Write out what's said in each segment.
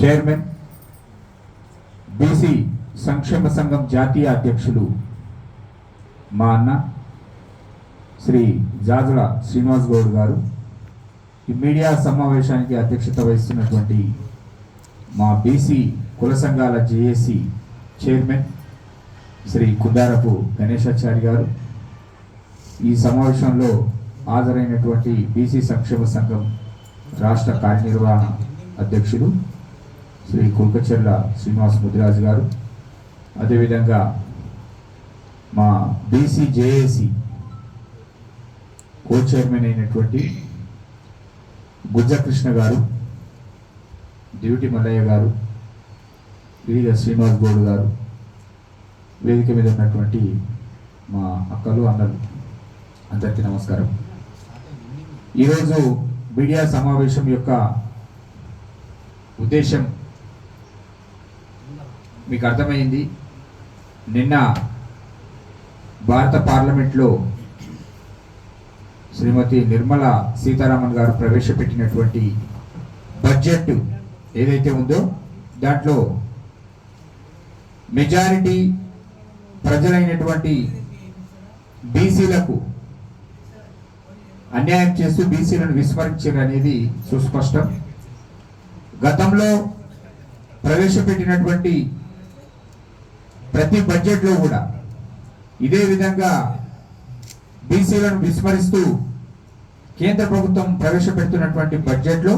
Chairman BC సంక్షేమ సంఘం జాతీయ అధ్యక్షులు మా అన్న శ్రీ జాజుల శ్రీనివాస్ గౌడ్ గారు ఈ మీడియా సమావేశానికి అధ్యక్షత వహిస్తున్నటువంటి మా బీసీ కుల సంఘాల జేఏసీ చైర్మన్ శ్రీ కుదారపు గణేశాచారి గారు. ఈ సమావేశంలో హాజరైనటువంటి బీసీ సంక్షేమ సంఘం రాష్ట్ర కార్యనిర్వహణ అధ్యక్షులు శ్రీ కుల్కచెర్ల శ్రీనివాస్ ముదిరాజు గారు. అదేవిధంగా మా బీసీ జేఏసీ కో చైర్మన్ అయినటువంటి గుజ్జకృష్ణ గారు డ్యూటీ మల్లయ్య గారు గిరిజ శ్రీనివాస్ గౌడ్ గారు వేదిక మీద ఉన్నటువంటి మా అక్కలు అన్నలు అందరికీ నమస్కారం. ఈరోజు మీడియా సమావేశం యొక్క ఉద్దేశం మీకు అర్థమైంది? నిన్న భారత పార్లమెంట్లో శ్రీమతి నిర్మల సీతారామన్ గారు ప్రవేశపెట్టినటువంటి బడ్జెట్ ఏదైతే ఉందో దాంట్లో మెజారిటీ ప్రజలైనటువంటి బీసీలకు అన్యాయం చేస్తూ బీసీలను విస్మరించారు అనేది సుస్పష్టం. గతంలో ప్రవేశపెట్టినటువంటి ప్రతి బడ్జెట్లో కూడా. ఇదే విధంగా బీసీలను విస్మరిస్తూ కేంద్ర ప్రభుత్వం ప్రవేశపెడుతున్నటువంటి బడ్జెట్లో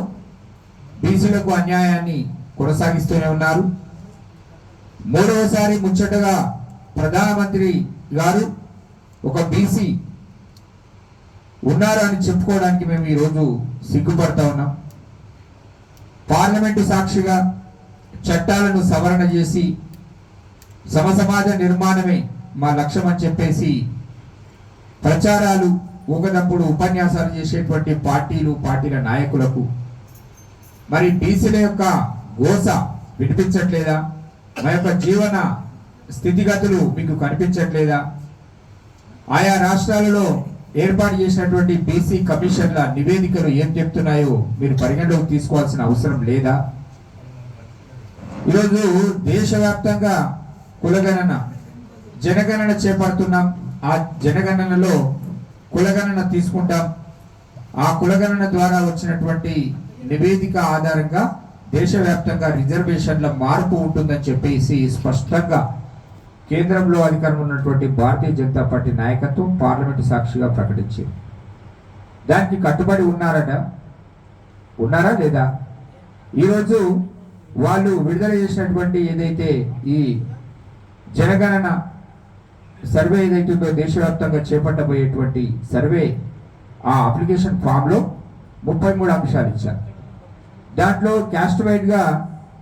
బీసీలకు అన్యాయాన్ని కొనసాగిస్తూనే ఉన్నారు. మూడవసారి ముచ్చటగా ప్రధానమంత్రి గారు ఒక బీసీ ఉన్నారు అని చెప్పుకోవడానికి మేము ఈరోజు సిగ్గుపడతా ఉన్నాం. పార్లమెంటు సాక్షిగా చట్టాలను సవరణ చేసి సమసమాజ నిర్మాణమే మా లక్ష్యం అని చెప్పేసి ప్రచారాలు ఒకటప్పుడు ఉపన్యాసాలు చేసేటువంటి పార్టీలు పార్టీల నాయకులకు. మరి బీసీల యొక్క గోస వినిపించట్లేదా? మా యొక్క జీవన స్థితిగతులు మీకు కనిపించట్లేదా? ఆయా రాష్ట్రాలలో ఏర్పాటు చేసినటువంటి బీసీ కమిషన్ల నివేదికలు ఏం చెప్తున్నాయో మీరు పరిగణలోకి తీసుకోవాల్సిన అవసరం లేదా? ఈరోజు దేశవ్యాప్తంగా కులగణన జనగణన చేపడుతున్నాం. ఆ జనగణనలో కులగణన తీసుకుంటాం. ఆ కులగణన ద్వారా వచ్చినటువంటి నివేదిక ఆధారంగా దేశవ్యాప్తంగా రిజర్వేషన్ల మార్పు ఉంటుందని చెప్పేసి స్పష్టంగా కేంద్రంలో అధికారం ఉన్నటువంటి భారతీయ జనతా పార్టీ నాయకత్వం పార్లమెంటు సాక్షిగా ప్రకటించింది. దానికి కట్టుబడి ఉన్నారట. ఉన్నారా లేదా? ఈరోజు వాళ్ళు విడుదల చేసినటువంటి ఏదైతే ఈ జనగణన సర్వే ఏదైతుందో దేశవ్యాప్తంగా చేపట్టబోయేటువంటి సర్వే ఆ అప్లికేషన్ ఫామ్లో ముప్పై మూడు అంశాలు ఇచ్చారు. దాంట్లో క్యాస్ట్ వైడ్గా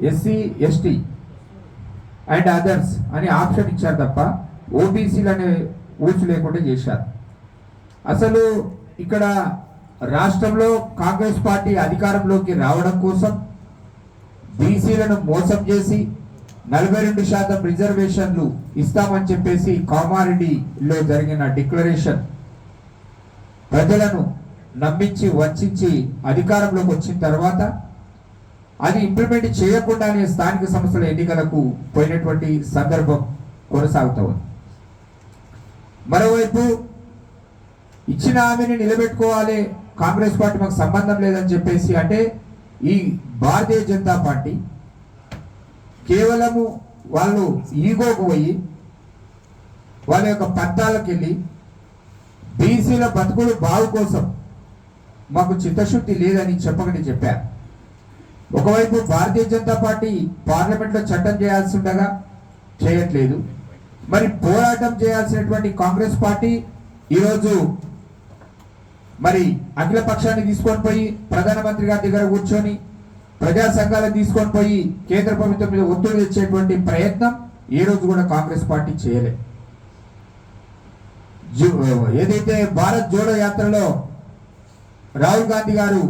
ఎస్సీ ఎస్టీ అండ్ అదర్స్ అని ఆప్షన్ ఇచ్చారు తప్ప ఓబీసీలు అనే ఊచు లేకుండా చేశారు. అసలు ఇక్కడ రాష్ట్రంలో కాంగ్రెస్ పార్టీ అధికారంలోకి రావడం కోసం బీసీలను మోసం చేసి నలభై రెండు శాతం రిజర్వేషన్లు ఇస్తామని చెప్పేసి కామారెడ్డిలో జరిగిన డిక్లరేషన్. ప్రజలను నమ్మించి వంచి అధికారంలోకి వచ్చిన తర్వాత అది ఇంప్లిమెంట్ చేయకుండానే స్థానిక సంస్థల ఎన్నికలకు పోయినటువంటి సందర్భం కొనసాగుతా ఉంది. మరోవైపు ఇచ్చిన హామీని నిలబెట్టుకోవాలి కాంగ్రెస్ పార్టీ మాకు సంబంధం లేదని చెప్పేసి అంటే ఈ భారతీయ జనతా పార్టీ కేవలము వాళ్ళు ఈగోకు పోయి వాళ్ళ యొక్క పట్టాలకు వెళ్ళి బీసీల బతుకులు బాగు కోసం మాకు చిత్తశుద్ధి లేదని చెప్పకని చెప్పారు ఒకవైపు భారతీయ జనతా పార్టీ పార్లమెంట్లో చట్టం చేయాల్సి ఉండగా చేయట్లేదు. మరి పోరాటం చేయాల్సినటువంటి కాంగ్రెస్ పార్టీ ఈరోజు మరి అఖిల పక్షాన్ని తీసుకొని పోయి ప్రధానమంత్రి గారి దగ్గర కూర్చొని ప్రజా సంఘాలను తీసుకొని పోయి కేంద్ర ప్రభుత్వం మీద ఒత్తిడి తెచ్చేటువంటి ప్రయత్నం ఏ రోజు కూడా కాంగ్రెస్ పార్టీ చేయలేదు ఏదైతే భారత్ జోడో యాత్రలో రాహుల్ గాంధీ గారు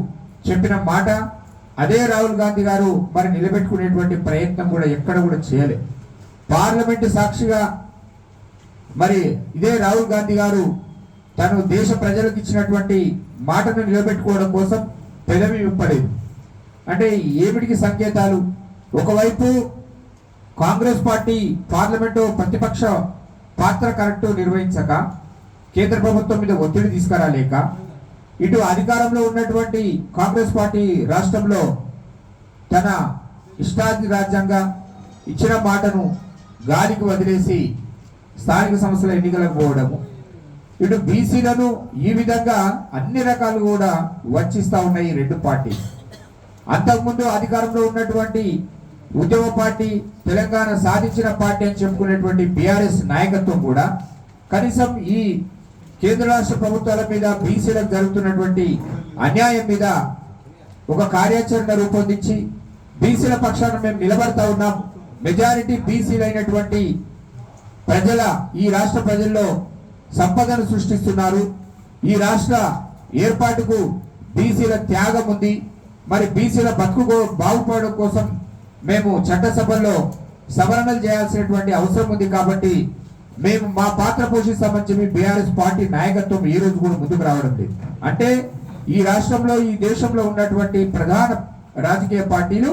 చెప్పిన మాట అదే రాహుల్ గాంధీ గారు మరి నిలబెట్టుకునేటువంటి ప్రయత్నం కూడా ఎక్కడ కూడా చేయలే. పార్లమెంటు సాక్షిగా మరి ఇదే రాహుల్ గాంధీ గారు తను దేశ ప్రజలకు ఇచ్చినటువంటి మాటను నిలబెట్టుకోవడం కోసం పెదవి విప్పలేదు. అంటే ఏమిటికి సంకేతాలు? ఒకవైపు కాంగ్రెస్ పార్టీ పార్లమెంటు ప్రతిపక్ష పాత్ర కరెక్టు నిర్వహించక కేంద్ర ప్రభుత్వం మీద ఒత్తిడి తీసుకురాలేక ఇటు అధికారంలో ఉన్నటువంటి కాంగ్రెస్ పార్టీ రాష్ట్రంలో తన ఇష్టాది రాజ్యంగా ఇచ్చిన మాటను గాలికి వదిలేసి స్థానిక సంస్థల ఎన్నికలకు పోవడము. ఇటు బీసీలను ఈ విధంగా అన్ని రకాలు కూడా వంచిస్తా ఉన్నాయి రెండు పార్టీ అంతకుముందు అధికారంలో ఉన్నటువంటి ఉద్యమ పార్టీ తెలంగాణ సాధించిన పార్టీ అని చెప్పుకునేటువంటి బీఆర్ఎస్ నాయకత్వం కూడా కనీసం ఈ కేంద్ర రాష్ట్ర ప్రభుత్వాల మీద బీసీలకు జరుగుతున్నటువంటి అన్యాయం మీద ఒక కార్యాచరణ రూపొందించి బీసీల పక్షాన మేము నిలబడతా ఉన్నాం. మెజారిటీ బీసీలైనటువంటి ప్రజల ఈ రాష్ట్ర ప్రజల్లో సంపదను సృష్టిస్తున్నారు. ఈ రాష్ట్ర ఏర్పాటుకు బీసీల త్యాగం ఉంది. మరి బీసీల బతుకు బాగుపడడం కోసం మేము చట్టసభల్లో సవరణలు చేయాల్సినటువంటి అవసరం ఉంది కాబట్టి మేము మా పాత్ర పోషిస్తామని చెప్పి బీఆర్ఎస్ పార్టీ నాయకత్వం ఈ రోజు కూడా ముందుకు రావడం లేదు. అంటే ఈ రాష్ట్రంలో ఈ దేశంలో ఉన్నటువంటి ప్రధాన రాజకీయ పార్టీలు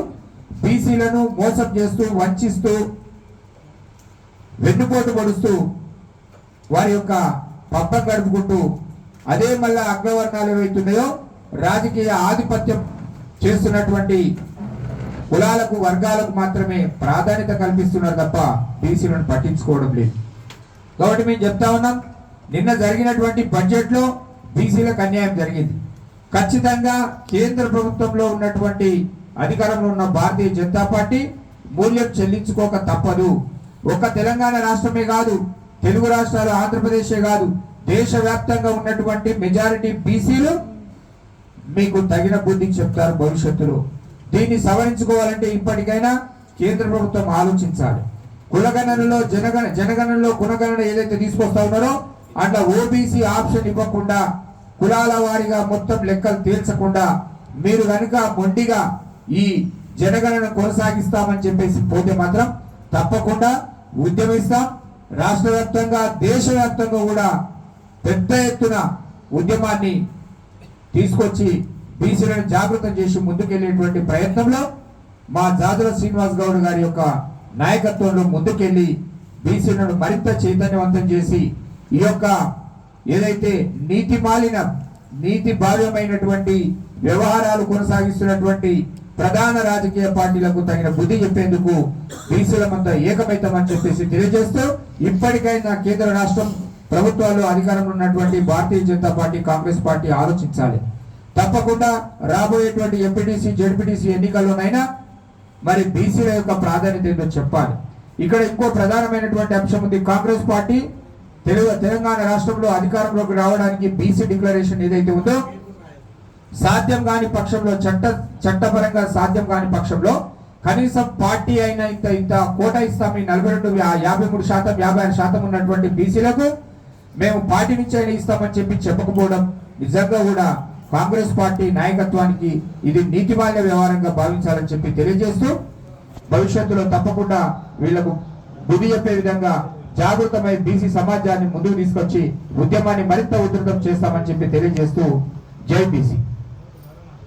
బీసీలను మోసం చేస్తూ వంచిస్తూ వెన్నుపోటు పడుస్తూ వారి యొక్క పబ్బం గడుపుకుంటూ అదే మళ్ళా అగ్రవర్ణాలు ఏవైతున్నాయో రాజకీయ ఆధిపత్యం చేస్తున్నటువంటి కులాలకు వర్గాలకు మాత్రమే ప్రాధాన్యత కల్పిస్తున్నారు తప్ప బీసీలను పట్టించుకోవడం లేదు. కాబట్టి మేము చెప్తా ఉన్నాం నిన్న జరిగినటువంటి బడ్జెట్లో బీసీలకు అన్యాయం జరిగింది. ఖచ్చితంగా కేంద్ర ప్రభుత్వంలో ఉన్నటువంటి అధికారంలో ఉన్న భారతీయ జనతా పార్టీ మూల్యం చెల్లించుకోక తప్పదు. ఒక్క తెలంగాణ రాష్ట్రమే కాదు తెలుగు రాష్ట్రాలు ఆంధ్రప్రదేశే కాదు దేశవ్యాప్తంగా ఉన్నటువంటి మెజారిటీ బీసీలు మీకు తగిన బుద్ధి చెప్తారు భవిష్యత్తులో. దీన్ని సవరించుకోవాలంటే ఇప్పటికైనా కేంద్ర ప్రభుత్వం ఆలోచించాలి. కులగణనలో జనగణ జనగణనలో కులగణన ఏదైతే తీసుకొస్తా ఉన్నారో అట్లా ఓబీసీ ఆప్షన్ ఇవ్వకుండా కులాల వారిగా మొత్తం లెక్కలు తేల్చకుండా మీరు కనుక మొండిగా ఈ జనగణన కొనసాగిస్తామని చెప్పేసి పోతే మాత్రం తప్పకుండా ఉద్యమిస్తాం. రాష్ట్ర వ్యాప్తంగా దేశవ్యాప్తంగా కూడా పెద్ద ఎత్తున ఉద్యమాన్ని తీసుకొచ్చి బీసీలను జాగృతం చేసి ముందుకెళ్ళేటువంటి ప్రయత్నంలో మా జాజుల శ్రీనివాస్ గౌడ్ గారి యొక్క నాయకత్వంలో ముందుకెళ్ళి బీసీలను మరింత చైతన్యవంతం చేసి ఈ యొక్క ఏదైతే నీతి మాలిన నీతి భావ్యమైనటువంటి వ్యవహారాలు కొనసాగిస్తున్నటువంటి ప్రధాన రాజకీయ పార్టీలకు తగిన బుద్ధి చెప్పేందుకు బీసీలమంతా ఏకమైతామని చెప్పేసి తెలియజేస్తూ ఇప్పటికైనా కేంద్ర రాష్ట్రం ప్రభుత్వాలు అధికారంలో ఉన్నటువంటి భారతీయ జనతా పార్టీ కాంగ్రెస్ పార్టీ ఆలోచించాలి. తప్పకుండా రాబోయేటువంటి ఎంపీటీసీ జడ్పీటీసీ ఎన్నికల్లోనైనా మరి బీసీల యొక్క ప్రాధాన్యత ఏంటో చెప్పాలి. ఇక్కడ ఇంకో ప్రధానమైనటువంటి అంశం ఉంది కాంగ్రెస్ పార్టీ తెలుగు తెలంగాణ రాష్ట్రంలో అధికారంలోకి రావడానికి బీసీ డిక్లరేషన్ ఏదైతే ఉందో సాధ్యం కాని పక్షంలో చట్ట చట్టపరంగా సాధ్యం కాని పక్షంలో కనీసం పార్టీ అయిన ఇంత ఇంత కోట ఇస్తాం నలభై రెండు యాభై మూడు శాతం యాభై ఆరు శాతం ఉన్నటువంటి బీసీలకు మేము పార్టీ నుంచి అయినా ఇస్తామని చెప్పి చెప్పకపోవడం నిజంగా కూడా కాంగ్రెస్ పార్టీ నాయకత్వానికి ఇది నీతిమాన్య వ్యవహారంగా భావించాలని చెప్పి తెలియజేస్తూ భవిష్యత్తులో తప్పకుండా వీళ్ళకు బుద్ధి చెప్పే విధంగా జాగృతమై బీసీ సమాజాన్ని ముందుకు తీసుకొచ్చి ఉద్యమాన్ని మరింత ఉధృతం చేస్తామని చెప్పి తెలియజేస్తూ జై బీసీ.